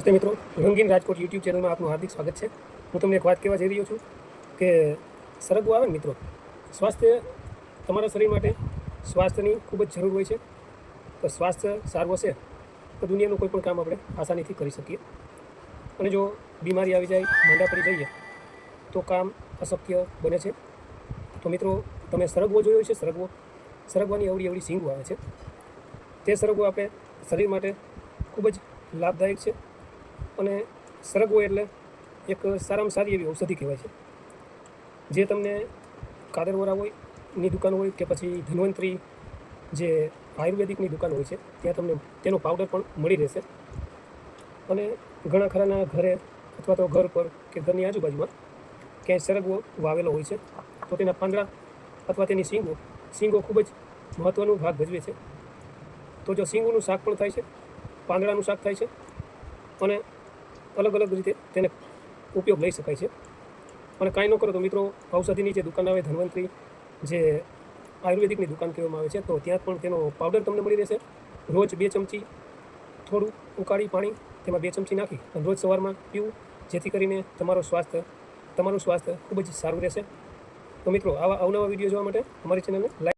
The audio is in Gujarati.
નમસ્તે મિત્રો, રંગીન રાજકોટ યુટ્યુબ ચેનલમાં આપનું હાર્દિક સ્વાગત છે. હું તમને એક વાત કહેવા જઈ રહ્યો છું કે સરગવો આવે મિત્રો, સ્વાસ્થ્ય તમારા શરીર માટે સ્વાસ્થ્યની ખૂબ જ જરૂર હોય છે. તો સ્વાસ્થ્ય સારું હશે તો દુનિયાનું કોઈ પણ કામ આપણે આસાનીથી કરી શકીએ. અને જો બીમારી આવી જાય, માંદા પડી જઈએ, તો કામ અશક્ય બને છે. તો મિત્રો, તમે સરગવો જોયો છે? સરગવો, સરગવાની અવળી અવળી સિંગો આવે છે. તે સરગવો આપણે શરીર માટે ખૂબ જ લાભદાયક છે. અને સરગવો એટલે એક સારામાં સારી એવી ઔષધિ કહેવાય છે. જે તમને કાદરવોરા હોય, ની દુકાન હોય કે પછી ધન્વંતરી જે આયુર્વેદિકની દુકાન હોય છે, ત્યાં તમને તેનો પાવડર પણ મળી રહેશે. અને ઘણા ખરાના ઘરે અથવા તો ઘર પર કે ઘરની આજુબાજુમાં ક્યાંય સરગવો વાવેલો હોય છે, તો તેના પાંદડા અથવા તેની શીંગો શીંગો ખૂબ જ મહત્ત્વનો ભાગ ભજવે છે. તો જો શીંગોનું શાક પણ થાય છે, પાંદડાનું શાક થાય છે અને અલગ અલગ રીતે તેને ઉપયોગ લઈ શકાય છે. અને કાંઈ ન કરો તો મિત્રો, ઔષધિની જે દુકાન આવે, ધન્વંતરી, જે આયુર્વેદિકની દુકાન કહેવામાં આવે છે, તો ત્યાં પણ તેનો પાવડર તમને મળી રહેશે. રોજ બે ચમચી થોડું ઉકાળી પાણી, તેમાં બે ચમચી નાખી અને રોજ સવારમાં પીવું, જેથી કરીને તમારું સ્વાસ્થ્ય તમારું સ્વાસ્થ્ય ખૂબ જ સારું રહેશે. તો મિત્રો, આવા અવનવા વીડિયો જોવા માટે અમારી ચેનલને લાઈક